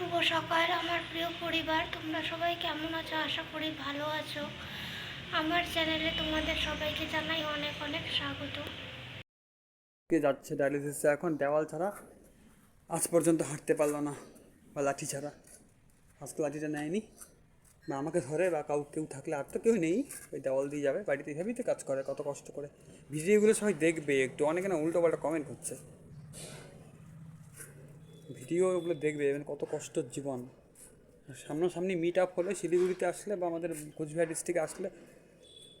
শুভ সকাল আমার প্রিয় পরিবার। তোমরা সবাই কেমন আছো? আশা করি ভালো আছো। আমার চ্যানেলে তোমাদের সবাইকে জানাই অনেক অনেক স্বাগত। কে যাচ্ছে ডায়ালিসিসে এখন? দেওয়াল ছাড়া? আজ পর্যন্ত হাঁটতে পারল না, বা লাঠি ছাড়া। আজকে লাঠিটা নেয়নি। বা আমাকে ধরে, বা কাউ, কেউ থাকলে আর তো কেউ নেই। ওই দেওয়াল দিয়ে যাবে, বাড়িতে এভাবেই তো কাজ করে, কত কষ্ট করে। ভিডিওগুলো সবাই দেখবে একটু। অনেকে না উল্টো পাল্টা কমেন্ট করছে। ভিডিও ওগুলো দেখবে মানে কত কষ্টর জীবন। সামনাসামনি মিট আপ হলে শিলিগুড়িতে আসলে বা আমাদের কোচবিহার ডিস্ট্রিক্টে আসলে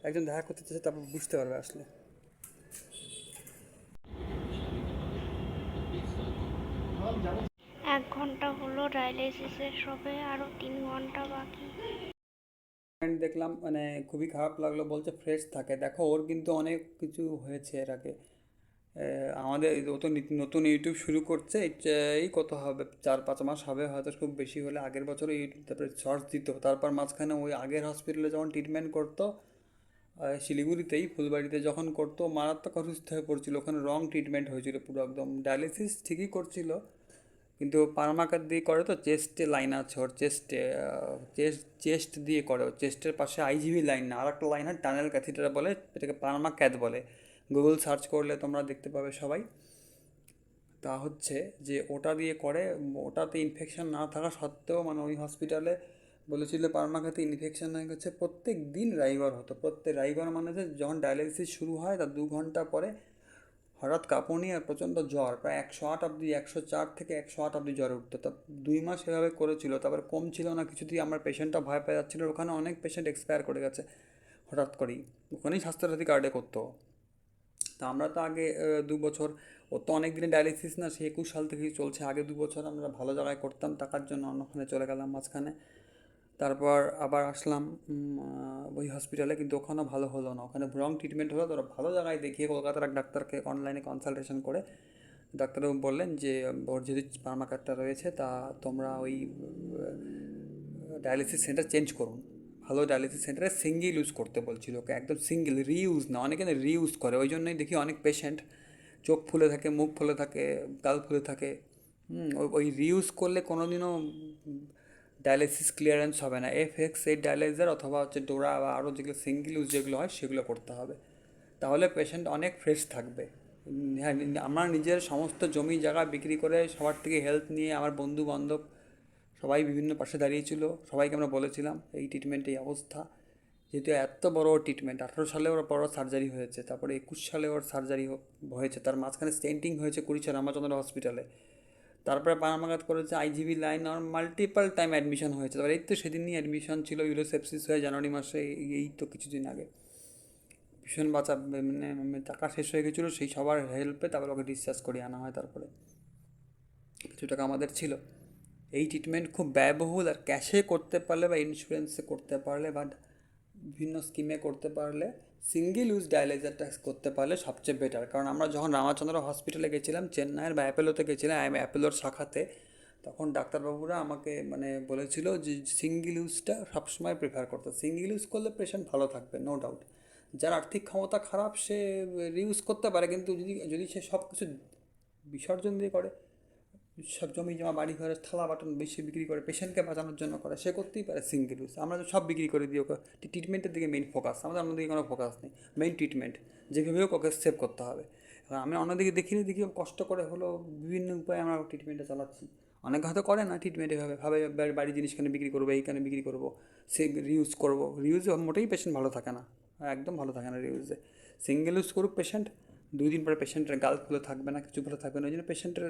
একজন দেখা করতে চাচ্ছে তারপর বুঝতে পারবে আসলে। এক ঘণ্টা হলো ডায়ালিসিসের সবে আরও তিন ঘণ্টা বাকি। দেখলাম মানে খুবই খারাপ লাগল বলছে ফ্রেশ থাকে। দেখো ওর কিন্তু অনেক কিছু হয়েছে এর আগে। আমাদের তো নতুন ইউটিউব শুরু করছে এই কত হবে? চার, পাঁচ মাস হবে, হয়তো খুব বেশি হলে আগের বছরে ইউটিউব তারপরে শর্টস দিত। তারপর মাঝখানে ওই আগের হসপিটালে যখন ট্রিটমেন্ট করতো শিলিগুড়িতেই, ফুলবাড়িতে যখন করতো, মারাত্মক অসুস্থ হয়ে পড়ছিল। ওখানে রং ট্রিটমেন্ট হয়েছিল, পুরো একদম ডায়ালিসিস ঠিকই করছিল, কিন্তু পারমাকার দিয়ে করে তো চেস্টে লাইন আছে ওর চেস্টে চেস্ট চেস্ট দিয়ে করে। চেস্টের পাশে আইজিভি লাইন না আর একটা লাইন হয় টানেল ক্যাথিটার বলে, এটাকে পারমা ক্যাথ বলে। গুগল সার্চ করলে তোমরা দেখতে পাবে সবাই। তা হচ্ছে যে ওটা দিয়ে করে, ওটাতে ইনফেকশান না থাকা সত্ত্বেও মানে ওই হসপিটালে বলেছিল পারমাখাতে ইনফেকশান হয়ে গেছে, প্রত্যেক দিন রাইগর হতো। প্রত্যেক রাইগর মানে হচ্ছে যখন ডায়ালিসিস শুরু হয় তার দু ঘণ্টা পরে হঠাৎ কাঁপুনি আর প্রচণ্ড জ্বর, প্রায় একশো আট অব্দি একশো চার থেকে একশো আট অব্দি জ্বর উঠতো। তা দুই মাস এভাবে করেছিল, তারপর কম ছিল না, কিছুতেই আমার পেশেন্টটা ভয় পেয়ে যাচ্ছিল। ওখানে অনেক পেশেন্ট এক্সপায়ার করে গেছে হঠাৎ করেই। ওখানেই স্বাস্থ্যসাথী কার্ডে করতো। তা আমরা তো আগে দু বছর, ও তো অনেক দিনে ডায়ালিসিস না, সে একুশ সাল থেকেই চলছে। আগে দু বছর আমরা ভালো জায়গায় করতাম টাকার জন্য অন্যখানে চলে গেলাম মাঝখানে। তারপর আবার আসলাম ওই হসপিটালে কিন্তু ওখানেও ভালো হলো না। ওখানে রং ট্রিটমেন্ট হলো তো ওরা ভালো জায়গায় দেখিয়ে কলকাতার এক ডাক্তারকে অনলাইনে কনসালটেশন করে, ডাক্তারবাবু বললেন যে, ওর যদি পার্মা কার্ডটা রয়েছে, তা তোমরা ওই ডায়ালিসিস সেন্টার চেঞ্জ করুন। ভালো ডায়ালিসিস সেন্টারে সিঙ্গেল ইউজ করতে বলছিল ওকে, একদম সিঙ্গেল রিউজ না, অনেকে না রিইউজ করে, ওই জন্যই দেখি অনেক পেশেন্ট চোখ ফুলে থাকে, মুখ ফুলে থাকে, গাল ফুলে থাকে ওই রিউজ করলে কোনো দিনও ডায়ালিসিস ক্লিয়ারেন্স হবে না। এফ এক্স এই ডায়ালাইজার অথবা হচ্ছে ডোরা বা আরও যেগুলো সিঙ্গেল ইউজ যেগুলো হয় সেগুলো করতে হবে। তাহলে পেশেন্ট অনেক ফ্রেশ থাকবে। হ্যাঁ আমার নিজের সমস্ত জমি জায়গা বিক্রি করে সবার থেকে হেল্প নিয়ে, আমার বন্ধু বান্ধব সবাই বিভিন্ন পাশে দাঁড়িয়েছিল, সবাইকে আমরা বলেছিলাম, এই ট্রিটমেন্ট এই অবস্থা। যেহেতু এত বড় ট্রিটমেন্ট আঠারো সালে ওর বড় সার্জারি হয়েছে, তারপরে একুশ সালে ওর সার্জারি হয়েছে, তার মাঝখানে স্টেন্টিং হয়েছে কুড়ি কুড়িচা রামাচন্দ্র হসপিটালে তারপরে পানামাগাত করেছে আইজিবি লাইন আর মাল্টিপাল টাইম অ্যাডমিশন হয়েছে। তারপরে এই তো সেদিনই অ্যাডমিশন ছিল ইউরোসেপসিস হয়ে জানুয়ারি মাসে, এই- তো কিছুদিন আগে। ভীষণ বাঁচা মানে মানে টাকা শেষ হয়ে গেছিল, সেই সবার হেল্পে তারপরে ওকে ডিসচার্জ করিয়ে আনা হয় তারপরে। কিছু টাকা আমাদের ছিল। এই ট্রিটমেন্ট খুব ব্যয়বহুল আর ক্যাশে করতে পারলে বা ইন্স্যুরেন্সে করতে পারলে বা বিভিন্ন স্কিমে করতে পারলে সিঙ্গেল ইউজ ডায়ালাইজারটা করতে পারলে সবচেয়ে বেটার কারণ আমরা যখন রামাচন্দ্র হসপিটালে গেছিলাম, চেন্নাইয়ের বা অ্যাপেলোতে গেছিলাম আমি অ্যাপেলোর শাখাতে, তখন ডাক্তারবাবুরা আমাকে মানে বলেছিল যে সিঙ্গেল ইউজটা সবসময় প্রেফার করতে। সিঙ্গেল ইউজ করলে পেশেন্ট ভালো থাকবে নো ডাউট যার আর্থিক ক্ষমতা খারাপ, সে রিউজ করতে পারে, কিন্তু যদি যদি সে সব কিছু বিসর্জন দিয়ে করে সব জমি জমা বাড়ি ঘরের থালা বাটন বেশি বিক্রি করে পেশেন্টকে বাঁচানোর জন্য করে, সে করতেই পারে সিঙ্গেল ইউজ আমরা সব বিক্রি করে দিই ওকে। ট্রিটমেন্টের দিকে মেইন ফোকাস আমাদের অন্যদিকে কোনো ফোকাস নেই। মেইন ট্রিটমেন্ট যেভাবে ওকে সেভ করতে হবে। এবার আমি অন্যদিকে দেখিনি, দেখি কষ্ট করে হলো বিভিন্ন উপায়ে আমরা ট্রিটমেন্টটা চালাচ্ছি। অনেকে হয়তো করে না ট্রিটমেন্ট এভাবে, ভাবে বাড়ি- বাড়ির জিনিস কেন বিক্রি করব এইখানে বিক্রি করব, সে রিউজ করব। রিউজে মোটেই পেশেন্ট ভালো থাকে না, একদম ভালো থাকে না রিউজে সিঙ্গেল ইউজ করুক পেশেন্ট দুই দিন পরে পেশেন্টের গাল থাকবে না, কিছু ভালো থাকবে না, ওই জন্য পেশেন্টের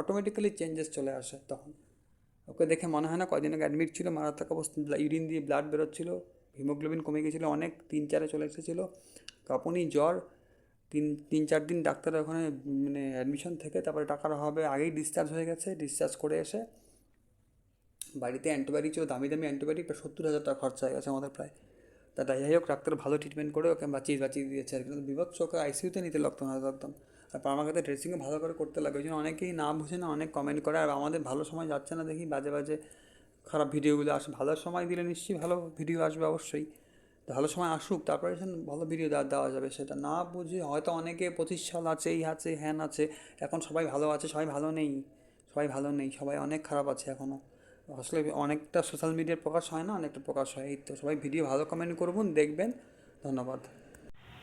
অটোমেটিক্যালি চেঞ্জেস চলে আসে তখন। ওকে দেখে মনে হয় না কয়দিন আগে অ্যাডমিট ছিল, মারাত্মক অবস্থা ইউরিন দিয়ে ব্লাড বেরোচ্ছিল হিমোগ্লোবিন কমে গেছিল অনেক, তিন, চারে চলে এসেছিল। কাঁপুনি জ্বর, তিন তিন, চার দিন ডাক্তার ওখানে মানে অ্যাডমিশন থেকে, তারপরে টাকার অভাবে আগেই ডিসচার্জ হয়ে গেছে ডিসচার্জ করে এসে বাড়িতে অ্যান্টিবায়োটিক ছিল, দামি দামি অ্যান্টিবায়োটিক প্রায় সত্তর হাজার টাকা খরচা হয়ে গেছে আমাদের প্রায়। তা যাই হোক, ডাক্তার ভালো ট্রিটমেন্ট করে ওকে বাঁচিয়ে বাঁচিয়ে দিয়েছে আর কি। কিন্তু বিভৎস ওকে আইসিইউতে নিতে লাগতো না একদম। আর আমার কাছে ড্রেসিংও ভালো করে করতে লাগে, ওই জন্য অনেকেই না বুঝে না, অনেক কমেন্ট করে। আর আমাদের ভালো সময় যাচ্ছে না দেখি, বাজে বাজে খারাপ ভিডিওগুলো আসে ভালো সময় দিলে নিশ্চয়ই ভালো ভিডিও আসবে অবশ্যই। ভালো সময় আসুক, তারপরে ভালো ভিডিও দেওয়া দেওয়া যাবে সেটা। না বুঝে হয়তো অনেকে পঁচিশ সাল আছে, এই আছে, হ্যান আছে, এখন সবাই ভালো আছে, সবাই ভালো নেই। সবাই ভালো নেই, সবাই অনেক খারাপ আছে এখনও আসলে অনেকটা সোশ্যাল মিডিয়ার প্রকাশ হয় না, অনেকটা প্রকাশ হয়। এই তো সবাই ভিডিও ভালো কমেন্ট করবেন, দেখবেন। ধন্যবাদ।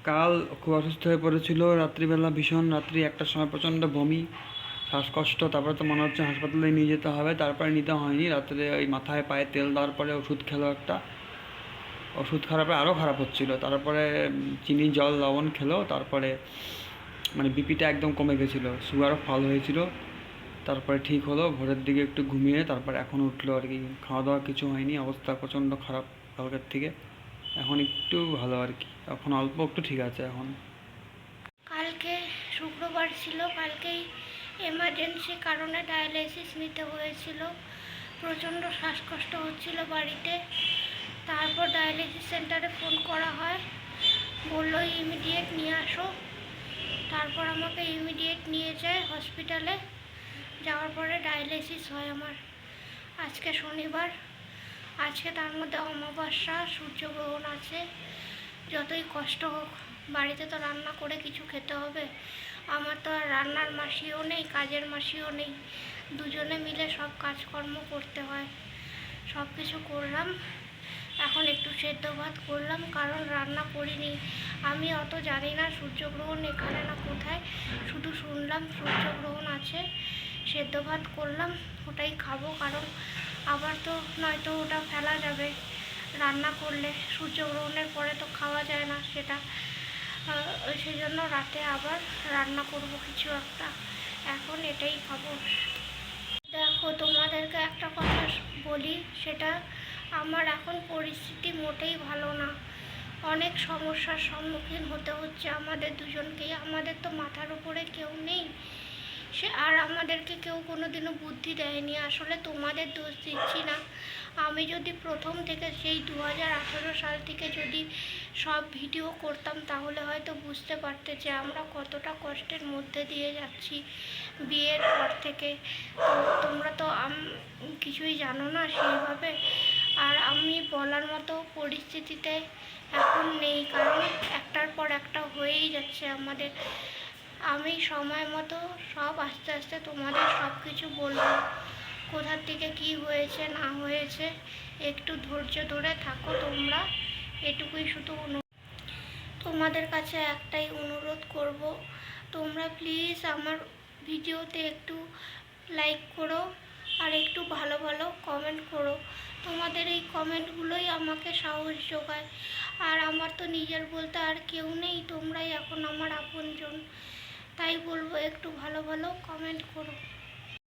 কাল খুব অসুস্থ হয়ে পড়েছিল, রাত্রিবেলা ভীষণ রাত্রি একটার সময় প্রচণ্ড বমি, শ্বাসকষ্ট, তারপরে তো মনে হচ্ছে হাসপাতালে নিয়ে যেতে হবে, তারপরে নিতে হয়নি। রাত্রে ওই মাথায় পায়ে তেল দেওয়ার পরে ওষুধ খেলো একটা। ওষুধ খারাপে আরও খারাপ হচ্ছিল। তারপরে চিনি, জল, লবণ খেলো, তারপরে মানে বিপিটা একদম কমে গেছিল। সুগারও ফল হয়েছিল। তারপরে ঠিক হলো, ভোরের দিকে একটু ঘুমিয়ে তারপর এখন উঠল আর কি। খাওয়া দাওয়া কিছু হয়নি, অবস্থা প্রচণ্ড খারাপ কালকের থেকে। এখন একটু ভালো আর কি, এখন অল্প একটু ঠিক আছে এখন। কালকে শুক্রবার ছিল, কালকেই এমার্জেন্সি কারণে ডায়ালাইসিস নিতে হয়েছিল। প্রচণ্ড শ্বাসকষ্ট হচ্ছিল বাড়িতে। তারপর ডায়ালিসিস সেন্টারে ফোন করা হয়, বলল ইমিডিয়েট নিয়ে আসো। তারপর আমাকে ইমিডিয়েট নিয়ে যায় হসপিটালে যাওয়ার পরে ডায়ালিসিস হয় আমার। আজকে শনিবার, আজকে তার মধ্যে অমাবস্যা, সূর্যগ্রহণ আছে। যতই কষ্ট হোক, বাড়িতে তো রান্না করে কিছু খেতে হবে। আমার তো আর রান্নার মাসিও নেই, কাজের মাসিও নেই। দুজনে মিলে সব কাজকর্ম করতে হয়। সব কিছু করলাম। এখন একটু সেদ্ধ ভাত করলাম, কারণ রান্না করিনি। আমি অত জানি না সূর্যগ্রহণ এখানে না কোথায়। শুধু শুনলাম সূর্যগ্রহণ আছে। সেদ্ধ ভাত করলাম, ওটাই খাব, কারণ আবার তো নয়তো ওটা ফেলা যাবে। রান্না করলে সূর্যগ্রহণের পরে তো খাওয়া যায় না সেটা। সেই জন্য রাতে আবার রান্না করব কিছু একটা। এখন এটাই খাব। দেখো, তোমাদেরকে একটা কথা বলি, সেটা আমার এখন পরিস্থিতি মোটেই ভালো না। অনেক সমস্যার সম্মুখীন হতে হচ্ছে আমাদের দুজনকেই। আমাদের তো মাথার উপরে কেউ নেই। সে আর আমাদেরকে কেউ কোনোদিনও বুদ্ধি দেয়নি। আসলে তোমাদের দোষ দিচ্ছি না। আমি যদি প্রথম থেকে সেই দু হাজার আঠেরো সাল থেকে যদি সব ভিডিও করতাম, তাহলে হয়তো বুঝতে পারতে যে আমরা কতটা কষ্টের মধ্যে দিয়ে যাচ্ছি বিয়ের পর থেকে। তো তোমরা তো কিছুই জানো না সেইভাবে। আর আমি বলার মতো পরিস্থিতিতে এখন নেই, কারণ একটার পর একটা হয়েই যাচ্ছে আমাদের। আমি সময় মতো সব আস্তে আস্তে তোমাদের সব কিছু বলব। কোথার থেকে কি হয়েছে, না হয়েছে, একটু ধৈর্য ধরে থাকো তোমরা। এটুকুই শুধু তোমাদের কাছে একটাই অনুরোধ করব। তোমরা প্লিজ আমার ভিডিওতে একটু লাইক করো আর একটু ভালো ভালো কমেন্ট করো। তোমাদের এই কমেন্টগুলোই আমাকে সাহস যোগায়। আর আমার তো নিজের বলতে আর কেউ নেই, তোমরাই এখন আমার আপনজন। তাই বলব একটু ভালো ভালো কমেন্ট করো।